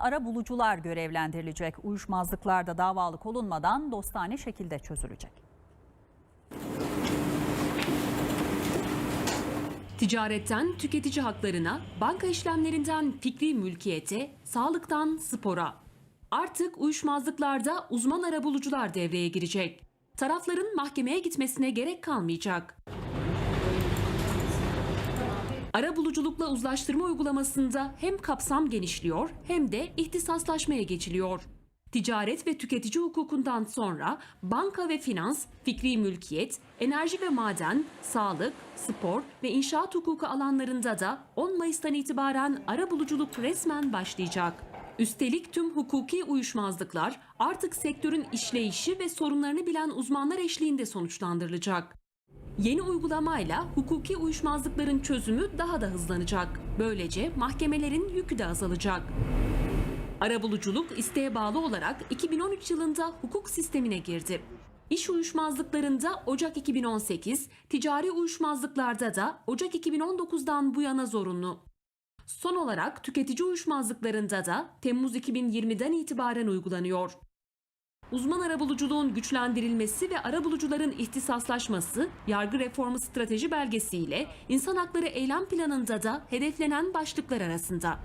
ara bulucular görevlendirilecek. Uyuşmazlıklarda davalık olunmadan dostane şekilde çözülecek. Ticaretten tüketici haklarına, banka işlemlerinden fikri mülkiyete, sağlıktan spora. Artık uyuşmazlıklarda uzman arabulucular devreye girecek. Tarafların mahkemeye gitmesine gerek kalmayacak. Arabuluculukla uzlaştırma uygulamasında hem kapsam genişliyor hem de ihtisaslaşmaya geçiliyor. Ticaret ve tüketici hukukundan sonra banka ve finans, fikri mülkiyet, enerji ve maden, sağlık, spor ve inşaat hukuku alanlarında da 10 Mayıs'tan itibaren arabuluculuk resmen başlayacak. Üstelik tüm hukuki uyuşmazlıklar artık sektörün işleyişi ve sorunlarını bilen uzmanlar eşliğinde sonuçlandırılacak. Yeni uygulamayla hukuki uyuşmazlıkların çözümü daha da hızlanacak. Böylece mahkemelerin yükü de azalacak. Arabuluculuk isteğe bağlı olarak 2013 yılında hukuk sistemine girdi. İş uyuşmazlıklarında Ocak 2018, ticari uyuşmazlıklarda da Ocak 2019'dan bu yana zorunlu. Son olarak tüketici uyuşmazlıklarında da Temmuz 2020'den itibaren uygulanıyor. Uzman arabuluculuğun güçlendirilmesi ve arabulucuların ihtisaslaşması, yargı reformu strateji belgesiyle insan hakları eylem planında da hedeflenen başlıklar arasında.